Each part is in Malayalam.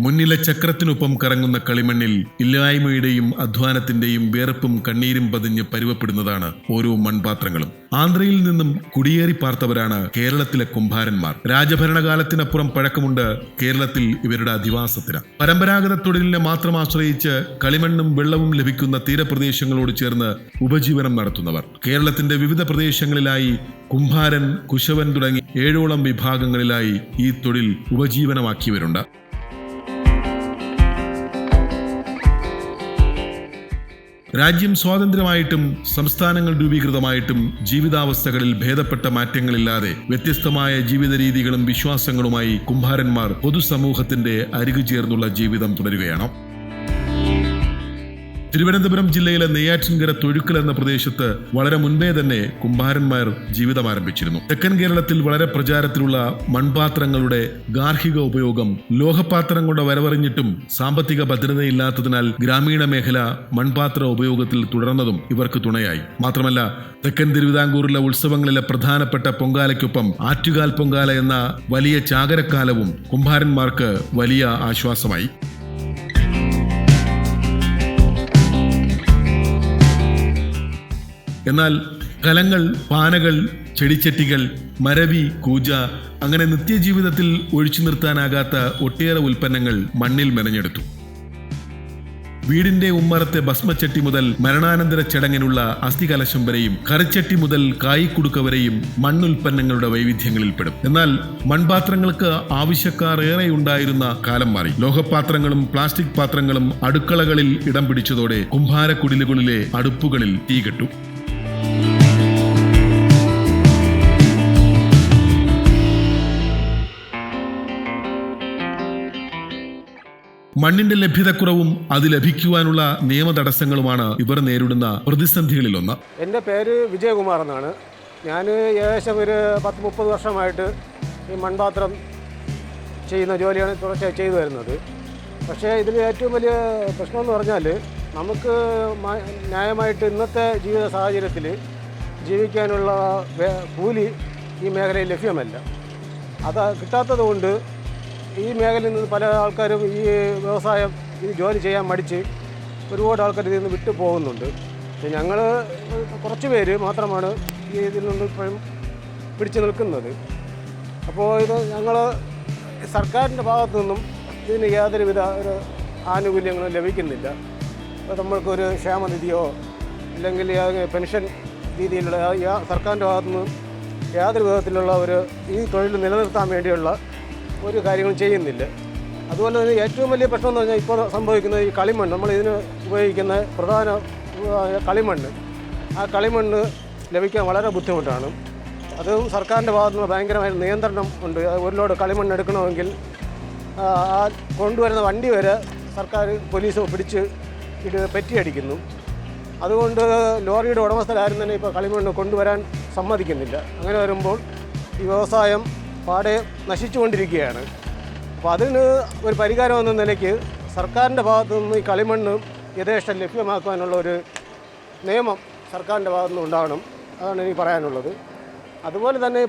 മുന്നിലെ ചക്രത്തിനൊപ്പം കറങ്ങുന്ന കളിമണ്ണിൽ ഇല്ലായ്മയുടെയും അധ്വാനത്തിന്റെയും വേർപ്പും കണ്ണീരും പതിഞ്ഞ് പരുവപ്പെടുന്നതാണ് ഓരോ മൺപാത്രങ്ങളും. ആന്ധ്രയിൽ നിന്നും കുടിയേറി പാർത്തവരാണ് കേരളത്തിലെ കുംഭാരന്മാർ. രാജഭരണകാലത്തിനപ്പുറം പഴക്കമുണ്ട് കേരളത്തിൽ ഇവരുടെ അധിവാസത്തിന്. പരമ്പരാഗത തൊഴിലിനെ മാത്രം ആശ്രയിച്ച് കളിമണ്ണും വെള്ളവും ലഭിക്കുന്ന തീരപ്രദേശങ്ങളോട് ചേർന്ന് ഉപജീവനം നടത്തുന്നവർ. കേരളത്തിന്റെ വിവിധ പ്രദേശങ്ങളിലായി കുംഭാരൻ കുശവൻ തുടങ്ങി ഏഴോളം വിഭാഗങ്ങളിലായി ഈ തൊഴിൽ ഉപജീവനമാക്കിയവരുണ്ട്. രാജ്യം സ്വാതന്ത്ര്യമായിട്ടും സംസ്ഥാനങ്ങൾ രൂപീകൃതമായിട്ടും ജീവിതാവസ്ഥകളിൽ ഭേദപ്പെട്ട മാറ്റങ്ങളില്ലാതെ വ്യത്യസ്തമായ ജീവിത രീതികളും വിശ്വാസങ്ങളുമായി കുംഭാരന്മാർ പൊതുസമൂഹത്തിന്റെ അരികു ചേർന്നുള്ള ജീവിതം തുടരുകയാണ്. തിരുവനന്തപുരം ജില്ലയിലെ നെയ്യാറ്റിൻകര തൊഴുക്കൽ എന്ന പ്രദേശത്ത് വളരെ മുൻപേ തന്നെ കുംഭാരന്മാർ ജീവിതം ആരംഭിച്ചിരുന്നു. തെക്കൻ കേരളത്തിൽ വളരെ പ്രചാരത്തിലുള്ള മൺപാത്രങ്ങളുടെ ഗാർഹിക ഉപയോഗം ലോഹപാത്രങ്ങളുടെ വരവറിഞ്ഞിട്ടും സാമ്പത്തിക ഭദ്രതയില്ലാത്തതിനാൽ ഗ്രാമീണ മേഖല മൺപാത്ര ഉപയോഗത്തിൽ തുടർന്നതും ഇവർക്ക് തുണയായി. മാത്രമല്ല തെക്കൻ തിരുവിതാംകൂറിലെ ഉത്സവങ്ങളിലെ പ്രധാനപ്പെട്ട പൊങ്കാലയ്ക്കൊപ്പം ആറ്റുകാൽ പൊങ്കാല എന്ന വലിയ ചാകരക്കാലവും കുംഭാരന്മാർക്ക് വലിയ ആശ്വാസമായി. എന്നാൽ കലങ്ങൾ പാനകൾ ചെടിച്ചട്ടികൾ മരവി കൂജ അങ്ങനെ നിത്യജീവിതത്തിൽ ഒഴിച്ചു നിർത്താനാകാത്ത ഒട്ടേറെ ഉൽപ്പന്നങ്ങൾ മണ്ണിൽ മെനഞ്ഞെടുത്തു. വീടിന്റെ ഉമ്മറത്തെ ഭസ്മച്ചട്ടി മുതൽ മരണാനന്തര ചടങ്ങിനുള്ള അസ്ഥികലശം വരെയും കറിച്ചട്ടി മുതൽ കായിക്കുടുക്ക വരെയും മണ്ണുൽപ്പന്നങ്ങളുടെ വൈവിധ്യങ്ങളിൽപ്പെടും എന്നാൽ മൺപാത്രങ്ങൾക്ക് ആവശ്യക്കാർ ഏറെ ഉണ്ടായിരുന്ന കാലം മാറി. ലോഹപാത്രങ്ങളും പ്ലാസ്റ്റിക് പാത്രങ്ങളും അടുക്കളകളിൽ ഇടം പിടിച്ചതോടെ കുംഭാരക്കുടിലുകളിലെ അടുപ്പുകളിൽ തീകെട്ടു. മണ്ണിന്റെ ലഭ്യതക്കുറവും അത് ലഭിക്കുവാനുള്ള നിയമ തടസ്സങ്ങളുമാണ് ഇവർ നേരിടുന്ന പ്രതിസന്ധികളിലൊന്ന്. എന്റെ പേര് വിജയകുമാർ എന്നാണ്. ഞാൻ ഏകദേശം ഒരു പത്ത് മുപ്പത് വർഷമായിട്ട് ഈ മൺപാത്രം ചെയ്യുന്ന ജോലിയാണ് തുടർച്ചയായി ചെയ്തു വരുന്നത്. പക്ഷേ ഇതിൽ ഏറ്റവും വലിയ പ്രശ്നമെന്ന് പറഞ്ഞാൽ നമുക്ക് ന്യായമായിട്ട് ഇന്നത്തെ ജീവിത സാഹചര്യത്തിൽ ജീവിക്കാനുള്ള കൂലി ഈ മേഖലയിൽ ലഭ്യമല്ല. അത് കിട്ടാത്തത് കൊണ്ട് ഈ മേഖലയിൽ നിന്ന് പല ആൾക്കാരും ഈ വ്യവസായം ഈ ജോലി ചെയ്യാൻ മടിച്ച് ഒരുപാട് ആൾക്കാർ ഇതിൽ നിന്ന് വിട്ടു പോകുന്നുണ്ട്. ഞങ്ങൾ കുറച്ച് പേര് മാത്രമാണ് ഈ ഇതിൽ നിന്ന് ഇപ്പോഴും പിടിച്ചു നിൽക്കുന്നത്. അപ്പോൾ ഇത് ഞങ്ങൾ സർക്കാരിന്റെ ഭാഗത്തു നിന്നും ഇതിന് യാതൊരുവിധ ഒരു ആനുകൂല്യങ്ങളും ലഭിക്കുന്നില്ല. നമ്മൾക്കൊരു ക്ഷേമനിധിയോ അല്ലെങ്കിൽ പെൻഷൻ രീതിയിലുള്ള സർക്കാരിന്റെ ഭാഗത്തുനിന്ന് യാതൊരു വിധത്തിലുള്ള ഒരു ഈ തൊഴിൽ നിലനിർത്താൻ വേണ്ടിയുള്ള ഒരു കാര്യങ്ങളും ചെയ്യുന്നില്ല. അതുപോലെ തന്നെ ഏറ്റവും വലിയ പ്രശ്നം എന്ന് പറഞ്ഞാൽ ഇപ്പോൾ സംഭവിക്കുന്നത് ഈ കളിമണ്ണ്. നമ്മൾ ഇതിന് ഉപയോഗിക്കുന്ന പ്രധാന കളിമണ്ണ്. ആ കളിമണ്ണ് ലഭിക്കാൻ വളരെ ബുദ്ധിമുട്ടാണ്. അതും സർക്കാരിന്റെ ഭാഗത്തുനിന്ന് ഭയങ്കരമായ നിയന്ത്രണം ഉണ്ട്. ഒരു ലോഡ് കളിമണ്ണ് എടുക്കണമെങ്കിൽ ആ കൊണ്ടുവരുന്ന വണ്ടി വരെ സർക്കാർ പോലീസ് പിടിച്ച് ഇത് പെറ്റിയടിക്കുന്നു അതുകൊണ്ട് ലോറിയുടെ ഉടമസ്ഥരാരും തന്നെ ഇപ്പോൾ കളിമണ്ണ് കൊണ്ടുവരാൻ സമ്മതിക്കുന്നില്ല. അങ്ങനെ വരുമ്പോൾ ഈ വ്യവസായം പാടെ നശിച്ചുകൊണ്ടിരിക്കുകയാണ്. അപ്പോൾ അതിന് ഒരു പരിഹാരം എന്ന നിലയ്ക്ക് സർക്കാരിന്റെ ഭാഗത്തു നിന്ന് ഈ കളിമണ്ണ് യഥേഷ്ടം ലഭ്യമാക്കാനുള്ള ഒരു നിയമം സർക്കാരിന്റെ ഭാഗത്തു നിന്ന് ഉണ്ടാകണം. അതാണ് എനിക്ക് പറയാനുള്ളത്. അതുപോലെ തന്നെ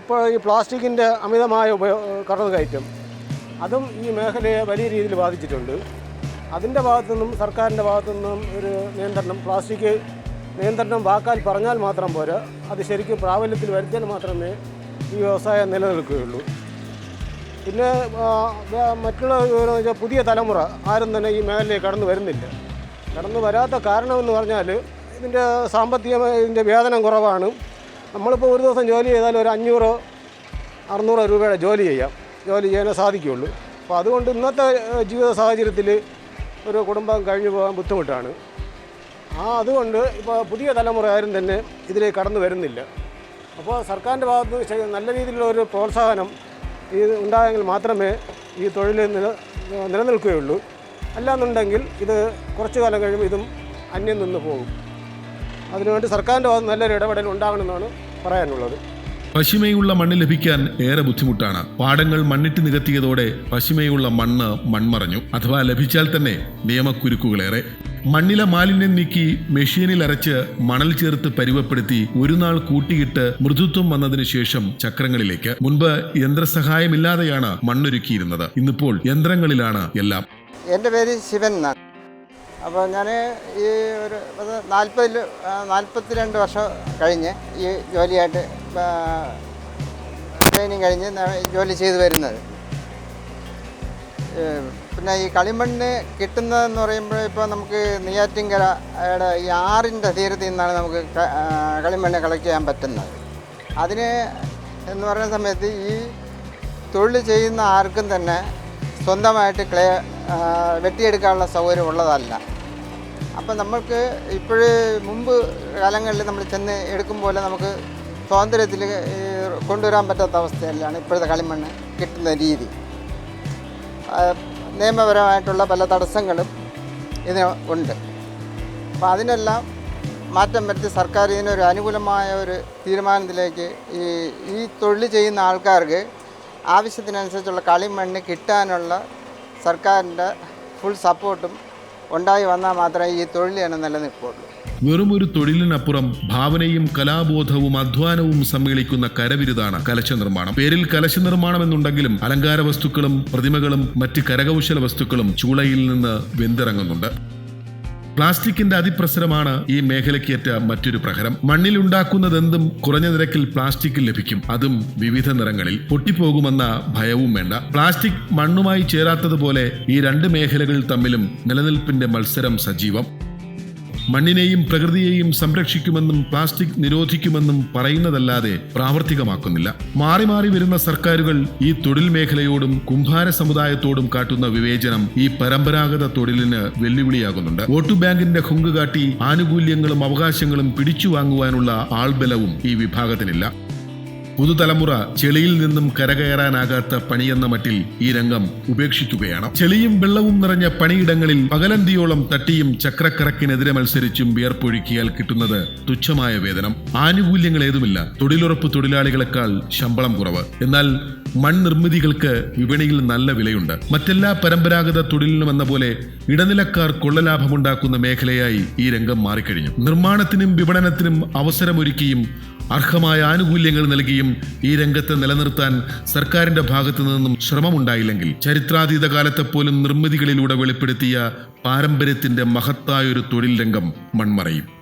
ഇപ്പോൾ ഈ പ്ലാസ്റ്റിക്കിന്റെ അമിതമായ ഉപയോഗ കടന്നു കയറ്റം അതും ഈ മേഖലയെ വലിയ രീതിയിൽ ബാധിച്ചിട്ടുണ്ട്. അതിന്റെ ഭാഗത്തു നിന്നും സർക്കാരിന്റെ ഭാഗത്തു നിന്നും ഒരു നിയന്ത്രണം പ്ലാസ്റ്റിക് നിയന്ത്രണം വാക്കാൽ പറഞ്ഞാൽ മാത്രം പോരാ. അത് ശരിക്കും പ്രാബല്യത്തിൽ വരുത്തിയാൽ മാത്രമേ ഈ വ്യവസായം നിലനിൽക്കുകയുള്ളൂ. പിന്നെ മറ്റുള്ള പുതിയ തലമുറ ആരും തന്നെ ഈ മേഖലയിൽ കടന്നു വരുന്നില്ല. കടന്നു വരാത്ത കാരണമെന്ന് പറഞ്ഞാൽ ഇതിന്റെ സാമ്പത്തികമായ ഇതിന്റെ വേതനം കുറവാണ്. നമ്മളിപ്പോൾ ഒരു ദിവസം ജോലി ചെയ്താൽ ഒരു അഞ്ഞൂറോ അറുന്നൂറോ രൂപയുടെ ജോലി ചെയ്യാം. ജോലി ചെയ്യാനേ സാധിക്കുകയുള്ളൂ. അപ്പോൾ അതുകൊണ്ട് ഇന്നത്തെ ജീവിത സാഹചര്യത്തിൽ ഒരു കുടുംബം കഴിഞ്ഞു പോകാൻ ബുദ്ധിമുട്ടാണ്. ആ അതുകൊണ്ട് ഇപ്പോൾ പുതിയ തലമുറ ആരും തന്നെ ഇതിലേക്ക് കടന്നു വരുന്നില്ല. അപ്പോൾ സർക്കാരിന്റെ ഭാഗത്ത് നല്ല രീതിയിലുള്ള ഒരു പ്രോത്സാഹനം ഈ ഉണ്ടായെങ്കിൽ മാത്രമേ ഈ തൊഴിൽ നില നിലനിൽക്കുകയുള്ളൂ. അല്ലാന്നുണ്ടെങ്കിൽ ഇത് കുറച്ചു കാലം കഴിയുമ്പോൾ ഇതും അന്യം നിന്ന് പോകും. അതിനുവേണ്ടി സർക്കാരിന്റെ ഭാഗത്ത് നല്ലൊരു ഇടപെടൽ ഉണ്ടാകണമെന്നാണ് പറയാനുള്ളത്. പശിമയുള്ള മണ്ണ് ലഭിക്കാൻ ഏറെ ബുദ്ധിമുട്ടാണ്. പാടങ്ങൾ മണ്ണിട്ട് നികത്തിയതോടെ പശിമയുള്ള മണ്ണ് മൺമറഞ്ഞു. അഥവാ ലഭിച്ചാൽ തന്നെ നിയമക്കുരുക്കുകളേറെ. മണ്ണിലെ മാലിന്യം നീക്കി മെഷീനിൽ അരച്ച് മണൽ ചേർത്ത് പരുവപ്പെടുത്തി ഒരു നാൾ കൂട്ടിയിട്ട് മൃദുത്വം വന്നതിന് ശേഷം ചക്രങ്ങളിലേക്ക്. മുൻപ് യന്ത്രസഹായമില്ലാതെയാണ് മണ്ണൊരുക്കിയിരുന്നത്. ഇന്നിപ്പോൾ യന്ത്രങ്ങളിലാണ് എല്ലാം. എന്റെ പേര് ശിവൻ എന്നാണ്. അപ്പോൾ ഞാൻ ഈ ഒരു നാൽപ്പതിൽ നാൽപ്പത്തി രണ്ട് വർഷം കഴിഞ്ഞ് ഈ ജോലിയായിട്ട് ട്രെയിനിങ് കഴിഞ്ഞ് ജോലി ചെയ്തു വരുന്നത്. പിന്നെ ഈ കളിമണ്ണ് കിട്ടുന്നതെന്ന് പറയുമ്പോൾ ഇപ്പോൾ നമുക്ക് നെയ്യാറ്റിൻകരയുടെ ഈ ആറിന്റെ തീരത്തിൽ നിന്നാണ് നമുക്ക് കളിമണ്ണ് കളക്ട് ചെയ്യാൻ പറ്റുന്നത്. അതിന് എന്ന് പറയുന്ന സമയത്ത് ഈ തൊഴിൽ ചെയ്യുന്ന ആർക്കും തന്നെ സ്വന്തമായിട്ട് ക്ലേ വെട്ടിയെടുക്കാനുള്ള സൗകര്യം ഉള്ളതല്ല. അപ്പം നമ്മൾക്ക് ഇപ്പോഴ് മുമ്പ് കാലങ്ങളിൽ നമ്മൾ ചെന്ന് എടുക്കും പോലെ നമുക്ക് സ്വാതന്ത്ര്യത്തിൽ കൊണ്ടുവരാൻ പറ്റാത്ത അവസ്ഥയിലാണ് ഇപ്പോഴത്തെ കളിമണ്ണ് കിട്ടുന്ന രീതി. നിയമപരമായിട്ടുള്ള പല തടസ്സങ്ങളും ഇതിന് ഉണ്ട്. അപ്പോൾ അതിനെല്ലാം മാറ്റം വരുത്തി സർക്കാർ ഇതിനൊരു അനുകൂലമായ ഒരു തീരുമാനത്തിലേക്ക് ഈ ഈ തൊഴിൽ ചെയ്യുന്ന ആൾക്കാർക്ക് ആവശ്യത്തിനനുസരിച്ചുള്ള കളിമണ്ണ് കിട്ടാനുള്ള സർക്കാരിന്റെ ഫുൾ സപ്പോർട്ടും ഉണ്ടായി വന്നാൽ മാത്രമേ ഈ തൊഴിൽ നിലനിൽപ്പുള്ളൂ വെറും ഒരു തൊഴിലിനപ്പുറം ഭാവനയും കലാബോധവും അധ്വാനവും സമ്മേളിക്കുന്ന കരവിരുതാണ് കലശ നിർമ്മാണം. പേരിൽ കലശ നിർമ്മാണം എന്നുണ്ടെങ്കിലും അലങ്കാര വസ്തുക്കളും പ്രതിമകളും മറ്റ് കരകൗശല വസ്തുക്കളും ചൂളയിൽ നിന്ന് വെന്തിറങ്ങുന്നുണ്ട്. പ്ലാസ്റ്റിക്കിന്റെ അതിപ്രസരമാണ് ഈ മേഖലയ്ക്കേറ്റ മറ്റൊരു പ്രഹരം. മണ്ണിൽ ഉണ്ടാക്കുന്നതെന്തും കുറഞ്ഞ നിരക്കിൽ പ്ലാസ്റ്റിക്കിൽ ലഭിക്കും. അതും വിവിധ നിറങ്ങളിൽ പൊട്ടിപ്പോകുമെന്ന ഭയവും വേണ്ട. പ്ലാസ്റ്റിക് മണ്ണുമായി ചേരാത്തതുപോലെ ഈ രണ്ട് മേഖലകൾ തമ്മിലും നിലനിൽപ്പിന്റെ മത്സരം സജീവം. മണ്ണിനെയും പ്രകൃതിയെയും സംരക്ഷിക്കുമെന്നും പ്ലാസ്റ്റിക് നിരോധിക്കുമെന്നും പറയുന്നതല്ലാതെ പ്രാവർത്തികമാക്കുന്നില്ല. മാറി മാറി വരുന്ന സർക്കാരുകൾ ഈ തൊഴിൽ മേഖലയോടും കുംഭാര സമുദായത്തോടും കാട്ടുന്ന വിവേചനം ഈ പരമ്പരാഗത തൊഴിലിന് വെല്ലുവിളിയാകുന്നുണ്ട്. വോട്ട് ബാങ്കിന്റെ ഹുങ്ക് കാട്ടി ആനുകൂല്യങ്ങളും അവകാശങ്ങളും പിടിച്ചു വാങ്ങുവാനുള്ള ആൾബലവും ഈ വിഭാഗത്തിനില്ല. പുതുതലമുറ ചെളിയിൽ നിന്നും കരകയറാനാകാത്ത പണിയെന്ന മട്ടിൽ ഈ രംഗം ഉപേക്ഷിക്കുകയാണ്. ചെളിയും വെള്ളവും നിറഞ്ഞ പണിയിടങ്ങളിൽ പകലന്തിയോളം തട്ടിയും ചക്രക്കറക്കിനെതിരെ മത്സരിച്ചും വിയർപ്പൊഴുക്കിയാൽ കിട്ടുന്നത് തുച്ഛമായ വേതനം. ആനുകൂല്യങ്ങൾ ഏതുമില്ല. തൊഴിലുറപ്പ് തൊഴിലാളികളെക്കാൾ ശമ്പളം കുറവ്. എന്നാൽ മൺനിർമ്മിതികൾക്ക് വിപണിയിൽ നല്ല വിലയുണ്ട്. മറ്റെല്ലാ പരമ്പരാഗത തൊഴിലിനും എന്ന പോലെ ഇടനിലക്കാർ കൊള്ളലാഭമുണ്ടാക്കുന്ന മേഖലയായി ഈ രംഗം മാറിക്കഴിഞ്ഞു. നിർമ്മാണത്തിനും വിപണനത്തിനും അവസരമൊരുക്കിയും അർഹമായ ആനുകൂല്യങ്ങൾ നൽകിയും ഈ രംഗത്തെ നിലനിർത്താൻ സർക്കാരിന്റെ ഭാഗത്തു നിന്നും ശ്രമമുണ്ടായില്ലെങ്കിൽ ചരിത്രാതീത കാലത്തെ പോലും നിർമ്മിതികളിലൂടെ വെളിപ്പെടുത്തിയ പാരമ്പര്യത്തിന്റെ മഹത്തായൊരു തൊഴിൽ രംഗം മൺമറയും.